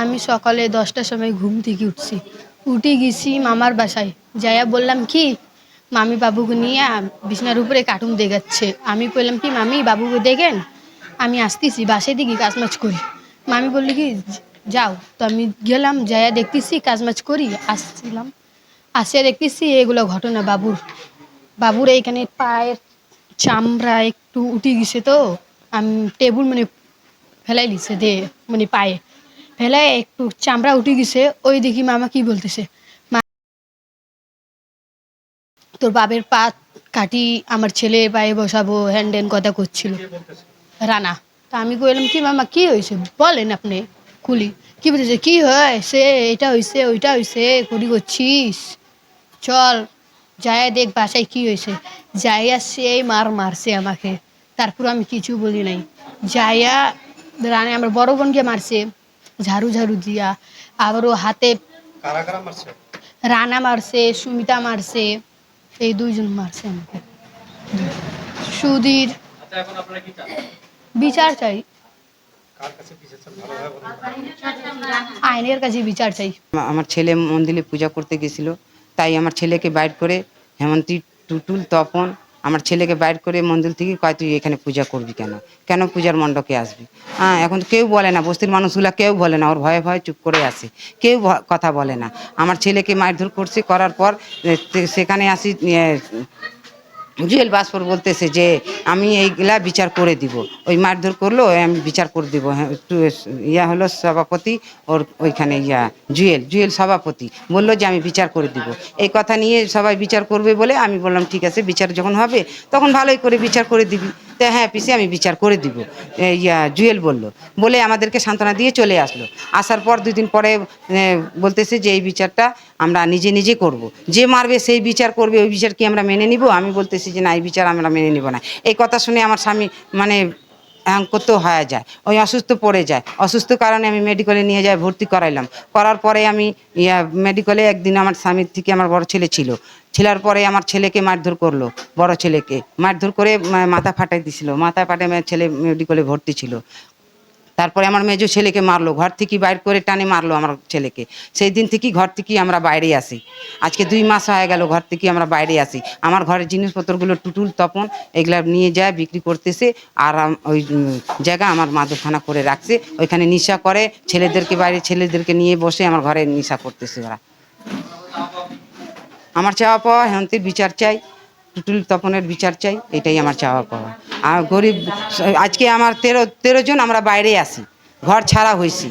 আমি সকালে দশটার সময় ঘুম থেকে উঠছি। উঠে গেছি মামার বাসায়। যাইয়া বললাম, কি? মামি বাবুকে নিয়ে বিছনার উপরে কার্টুন দেখাচ্ছে। আমি বললাম, কি মামি, বাবুকে দেখেন? আমি আসতেছি বাসায় দিকে কাজ মাছ করি। মামি বললি, কি, যাও। তো আমি গেলাম, যাইয়া দেখতেছি কাজ মাছ করি, আসছিলাম। আসিয়া দেখতেছি এগুলো ঘটনা বাবুর। বাবুর এইখানে পায়ের চামড়া একটু উঠে গেছে তো। আমি টেবুল মানে ফেলাই দিছে দে মানে পায়ে। ফেলাই একটু চামড়া উঠে গেছে ওই দেখি মামা কি বলতেছে? তোর বাবের পা কাটি আমার ছেলে পায়ে বসাবো হ্যান্ড হ্যান্ড কথা করছিল। রানা। তা আমি কইলাম কি মামা কি হয়েছে? বলেন আপনি কুলি কি বলতেছে? কি হয় সে এটা হয়েছে ওইটা হয়েছে কুড়ি করছিস? চল যাইয়া দেখ বাসায় কি হয়েছে। যাইয়া সেই মার মারছে আমাকে। তারপর আমি কিছু বলি নাই। যাইয়া রানে আমার বড় বোনকে মারছে। ঝাড়ু ঝাড়ু দিয়া আবারও হাতে রানা মারছে সুমিতা মারছে এই দুইজন মারছে আমাকে। সুধীর আচ্ছা এখন আপনারা কি চান? বিচার চাই। আইনের কাছে বিচার চাই। আমার ছেলে মন্দিরে পূজা করতে গেছিল তাই আমার ছেলেকে বাইর করে হেমন্তী টুটুল তপন আমার ছেলেকে বাইর করে মন্দির থেকে কয়, তুই এখানে পূজা করবি কেন? কেন পূজার মণ্ডপে আসবি? হ্যাঁ এখন কেউ বলে না, বস্তির মানুষগুলা কেউ বলে না, ওর ভয়ে ভয়ে চুপ করে আসে কেউ কথা বলে না। আমার ছেলেকে মারধর করছে, করার পর সেখানে আসি জুয়েল বাসপর বলতেছে যে, আমি এইগুলা বিচার করে দিব। ওই মারধর করল আমি বিচার করে দিব। হ্যাঁ ইয়া হলো সভাপতি, ওর ওইখানে ইয়া, জুয়েল জুয়েল সভাপতি। বলল যে, আমি বিচার করে দিব। এই কথা নিয়ে সবাই বিচার করবে বলে আমি বললাম, ঠিক আছে, বিচার যখন হবে, তখন ভালোই করে বিচার করে দিবি। তো হ্যাঁ পিসি, আমি বিচার করে দিব। ইয়া, জুয়েল বলল। বলে আমাদেরকে সান্ত্বনা দিয়ে চলে আসলো। আসার পর দুই দিন পরে বলতেছে যে এই বিচারটা আমরা নিজে নিজে করব। যে মারবে সেই বিচার করবে, ওই বিচার কি আমরা মেনে নিব? আমি বলতেছি যে না, এই বিচার আমরা মেনে নিব না। এই কথা শুনে আমার স্বামী মানে করতেও হয়ে যায়, ওই অসুস্থ পড়ে যায়। অসুস্থ কারণে আমি মেডিকেলে নিয়ে যাই, ভর্তি করাইলাম। করার পরে আমি মেডিকেলে একদিন আমার স্বামীর থেকে আমার বড় ছেলে ছিল। ছেলার পরে আমার ছেলেকে মারধর করল, বড় ছেলেকে। মারধর করে মাথা ফাটাই দিছিল। মাথা ফাটে ছেলে মেডিকেলে ভর্তি ছিল। তারপরে আমার মেজো ছেলেকে মারলো, ঘর থেকে বাইর করে টানে মারলো আমার ছেলেকে। সেই দিন থেকেই ঘর থেকেই আমরা বাইরে আসি আজকে দুই মাস হয়ে গেল ঘর থেকে আমরা বাইরে আসি আমার ঘরের জিনিসপত্রগুলো টুটুল তপন, এগুলা নিয়ে যায়, বিক্রি করতেছে, আর ওই জায়গা আমার মাদকখানা করে রাখছে। ওইখানে নেশা করে, ছেলেদেরকে বাইরে, ছেলেদেরকে নিয়ে বসে আমার ঘরে নেশা করতেছে ওরা। আমার চাওয়া পাওয়া হেমন্তের বিচার চাই। টুটুল তপনের বিচার চাই, এটাই আমার চাওয়া পাওয়া। আর গরিব, আজকে আমার তেরো তেরো জন আমরা বাইরে আসি ঘর ছাড়া হয়েছি